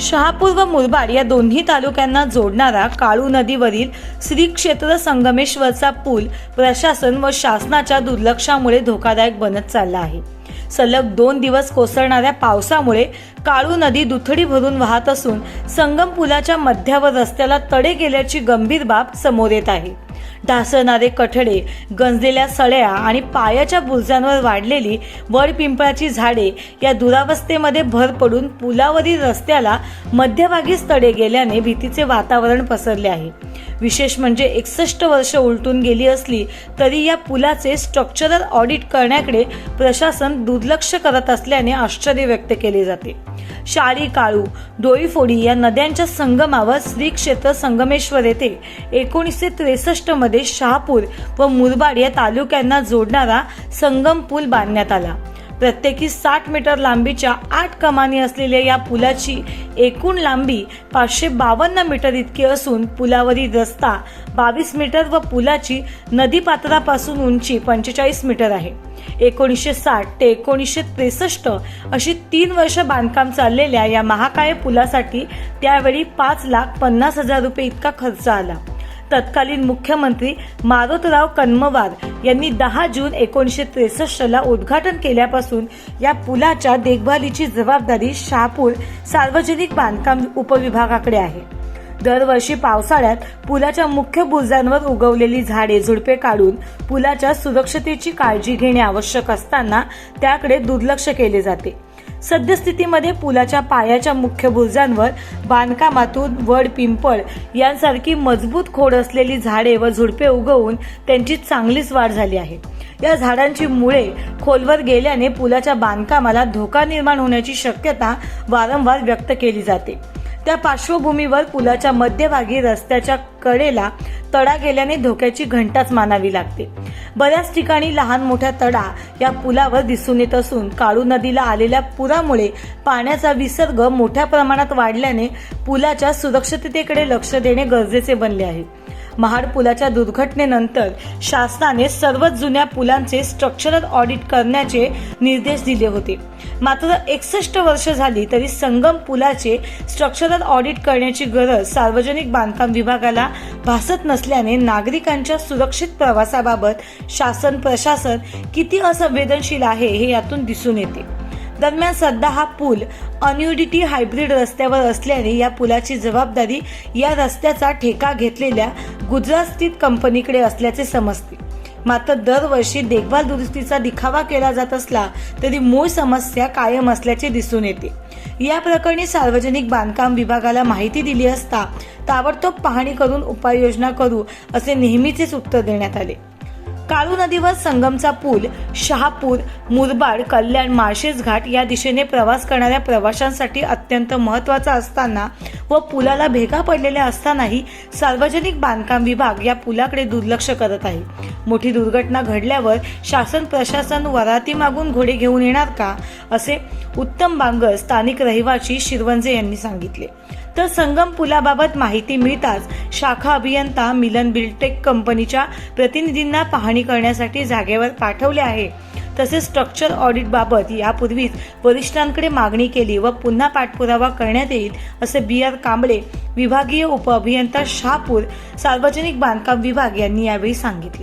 शहापूर व मुरबाड या दोन्ही तालुक्यांना जोडणारा काळू नदीवरील श्री क्षेत्र संगमेश्वरचा पूल प्रशासन व शासनाच्या दुर्लक्षामुळे धोकादायक बनत चालला आहे. सलग दोन दिवस कोसळणाऱ्या पावसामुळे काळू नदी दुथडी भरून वाहत असून संगम पुलाच्या मध्यावर रस्त्याला तडे गेल्याची गंभीर बाब समोर येत आहे. ढासळणारे कठडे गंजलेल्या सळ्या आणि पायाच्या बुरजांवर वाढलेली वडपिंपळाची झाडे या दुरावस्थेमध्ये भर पडून पुलावरील रस्त्याला मध्यभागीच तडे गेल्याने भीतीचे वातावरण पसरले आहे. विशेष म्हणजे एकसष्ट वर्ष उलटून गेली असली तरी या पुलाचे स्ट्रक्चरल ऑडिट करण्याकडे प्रशासन दुर्लक्ष करत असल्याने आश्चर्य व्यक्त केले जाते. शाळी काळू डोईफोडी या नद्यांच्या संगमावर श्री क्षेत्र संगमेश्वर येथे एकोणीसशे त्रेसष्टमध्ये शहापूर व मुरबाड या तालुक्यांना जोडणारा संगम पूल बांधण्यात आला. प्रत्येकी साठ मीटर लांबीच्या आठ कमानी असलेल्या या पुलाची एकूण लांबी पाचशे बावन्न मीटर इतकी असून पुलावरील रस्ता बावीस मीटर व पुलाची नदीपात्रापासून उंची पंचेचाळीस मीटर आहे. एकोणीसशे साठ ते एकोणीसशे त्रेसष्ट अशी तीन वर्ष बांधकाम चाललेल्या या महाकाय पुलासाठी त्यावेळी पाच लाख पन्नास हजार रुपये इतका खर्च आला. तत्कालीन मुख्यमंत्री मारोतराव कन्मवार यांनी दहा जून एकोणीसशे त्रेसष्टला उद्घाटन केल्यापासून या पुलाच्या देखभालीची जबाबदारी शहापूर सार्वजनिक बांधकाम उपविभागाकडे आहे. दरवर्षी पावसाळ्यात पुलाच्या मुख्य बुरजांवर उगवलेली झाडे झुडपे काढून पुलाच्या सुरक्षतेची काळजी घेणे आवश्यक असताना त्याकडे दुर्लक्ष केले जाते. सद्यस्थितीमध्ये पुलाच्या पायाच्या मुख्य बुरजांवर बांधकामातून वड पिंपळ यांसारखी मजबूत खोड असलेली झाडे व झुडपे उगवून त्यांची चांगलीच वाढ झाली आहे. या झाडांची मुळे खोलवर गेल्याने पुलाच्या बांधकामाला धोका निर्माण होण्याची शक्यता वारंवार व्यक्त केली जाते. त्या पार्श्वभूमीवर पुलाच्या मध्यभागी रस्त्याच्या कडेला तडा गेल्याने धोक्याची घंटाच मानावी लागते. बऱ्याच ठिकाणी लहान मोठ्या तडा या पुलावर दिसून येत असून काळू नदीला आलेल्या पुरामुळे पाण्याचा विसर्ग मोठ्या प्रमाणात वाढल्याने पुलाच्या सुरक्षिततेकडे लक्ष देणे गरजेचे बनले आहे. महाड पुलाच्या दुर्घटनेनंतर शासनाने सर्वच जुन्या पुलांचे स्ट्रक्चरल ऑडिट करण्याचे निर्देश दिले होते. मात्र एकसष्ट वर्ष झाली तरी संगम पुलाचे स्ट्रक्चरल ऑडिट करण्याची गरज सार्वजनिक बांधकाम विभागाला भासत नसल्याने नागरिकांच्या सुरक्षित प्रवासाबाबत शासन प्रशासन किती असंवेदनशील आहे हे यातून दिसून येते. दरम्यान सध्या हा पूल अन्युडिटी हायब्रिड रस्त्यावर असल्याने या पुलाची जबाबदारी या रस्त्याचा ठेका घेतलेल्या गुजरात स्थित कंपनीकडे असल्याचे समजते. मात्र दरवर्षी देखभाल दुरुस्तीचा दिखावा केला जात असला तरी मूळ समस्या कायम असल्याचे दिसून येते. या प्रकरणी सार्वजनिक बांधकाम विभागाला माहिती दिली असता ताबडतोब पाहणी करून उपाययोजना करू असे नेहमीचेच उत्तर देण्यात आले. काळू नदीवर संगमचा पूल शहापूर मुरबाड कल्याण माळशेज घाट या दिशेने प्रवास करणाऱ्या प्रवाशांसाठी अत्यंत महत्त्वाचा असताना व पुलाला भेगा पडलेल्या असतानाही सार्वजनिक बांधकाम विभाग या पुलाकडे दुर्लक्ष करत आहे. मोठी दुर्घटना घडल्यावर शासन प्रशासन वराती मागून घोडे घेऊन येणार का? असे उत्तम बांगर स्थानिक रहिवासी शिरवंजे यांनी सांगितले. तर संगम पुलाबाबत माहिती मिळताच शाखा अभियंता मिलन बिल्टेक कंपनीच्या प्रतिनिधींना पाहणी करण्यासाठी जागेवर पाठवले आहे. तसेच स्ट्रक्चर ऑडिटबाबत यापूर्वीच वरिष्ठांकडे मागणी केली व पुन्हा पाठपुरावा करण्यात येईल असे बी आर कांबळे विभागीय उपअभियंता शहापूर सार्वजनिक बांधकाम विभाग यांनी यावेळी सांगितले.